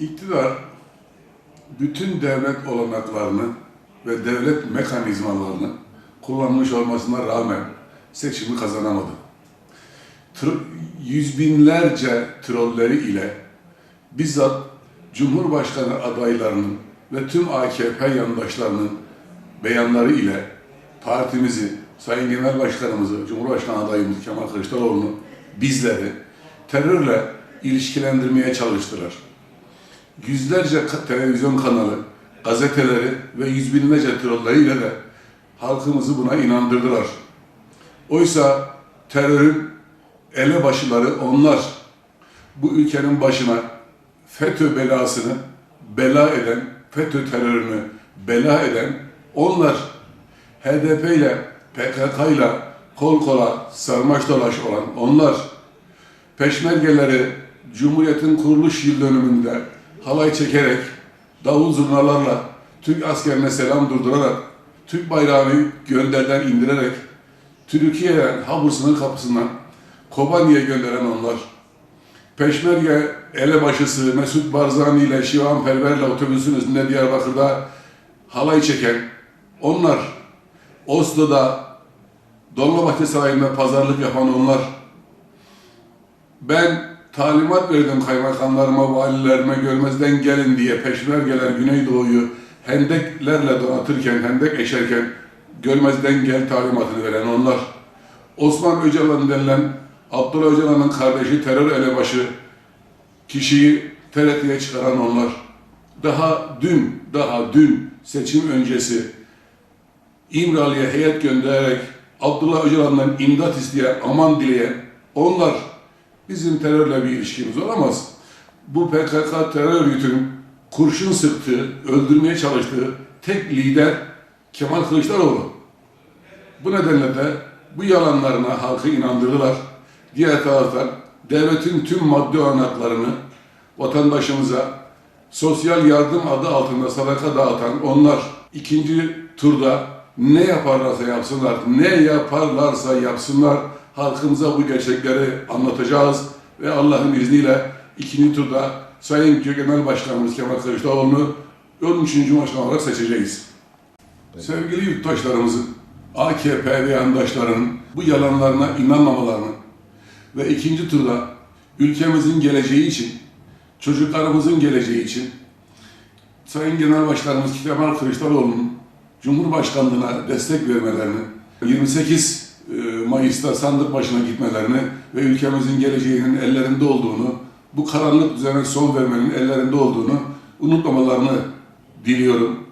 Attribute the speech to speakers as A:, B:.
A: İktidar bütün devlet olanaklarını ve devlet mekanizmalarını kullanmış olmasına rağmen seçimi kazanamadı. Tr- yüz binlerce trolleri ile bizzat Cumhurbaşkanı adaylarının ve tüm AKP yandaşlarının beyanları ile partimizi, Sayın Genel Başkanımızı, Cumhurbaşkanı adayımız Kemal Kılıçdaroğlu'nu bizleri terörle ilişkilendirmeye çalıştılar. Yüzlerce televizyon kanalı, gazeteleri ve yüz binlerce trolleriyle de halkımızı buna inandırdılar. Oysa terörün elebaşıları onlar. Bu ülkenin başına FETÖ belasını bela eden, FETÖ terörünü bela eden onlar. HDP ile PKK ile kol kola sarmaş dolaş olan onlar. Peşmergeleri Cumhuriyet'in kuruluş yıl dönümünde halay çekerek, davul zurnalarla Türk askerine selam durdurarak, Türk bayrağını gönderden indirerek, Türkiye'den Habur sınır kapısından Kobani'ye gönderen onlar. Peşmerge elebaşısı Mesut Barzani ile Şivan Perver'le otobüsün üstünde Diyarbakır'da halay çeken onlar. Oslo'da Dolmabahçe Sarayı'nda pazarlık yapan onlar. Ben talimat verdim kaymakamlarıma, valilerime görmezden gelin diye peşmergeler Güneydoğu'yu hendeklerle donatırken, hendek eşerken görmezden gel talimatını veren onlar. Osman Öcalan denilen Abdullah Öcalan'ın kardeşi terör elebaşı kişiyi TRT'ye çıkaran onlar. Daha dün, daha dün seçim öncesi İmralı'ya heyet göndererek Abdullah Öcalan'dan imdat isteyen, aman dileyen onlar bizim terörle bir ilişkimiz olamaz. Bu PKK terör örgütünün kurşun sıktığı, öldürmeye çalıştığı tek lider Kemal Kılıçdaroğlu. Bu nedenle de bu yalanlarına halkı inandırdılar. Diğer taraftan devletin tüm maddi olanaklarını vatandaşımıza sosyal yardım adı altında sadaka dağıtan onlar ikinci turda ne yaparlarsa yapsınlar, ne yaparlarsa yapsınlar halkımıza bu gerçekleri anlatacağız ve Allah'ın izniyle ikinci turda Sayın Genel Başkanımız Kemal Kılıçdaroğlu'nu 13. Cumhurbaşkanı olarak seçeceğiz. Sevgili yurttaşlarımızın, AKP ve yandaşlarının bu yalanlarına inanmamalarını ve ikinci turda ülkemizin geleceği için, çocuklarımızın geleceği için Sayın Genel Başkanımız Kemal Kılıçdaroğlu'nun Cumhurbaşkanlığına destek vermelerini, 28 e, Mayıs'ta sandık başına gitmelerini ve ülkemizin geleceğinin ellerinde olduğunu, bu karanlık düzene son vermenin ellerinde olduğunu unutmamalarını diliyorum.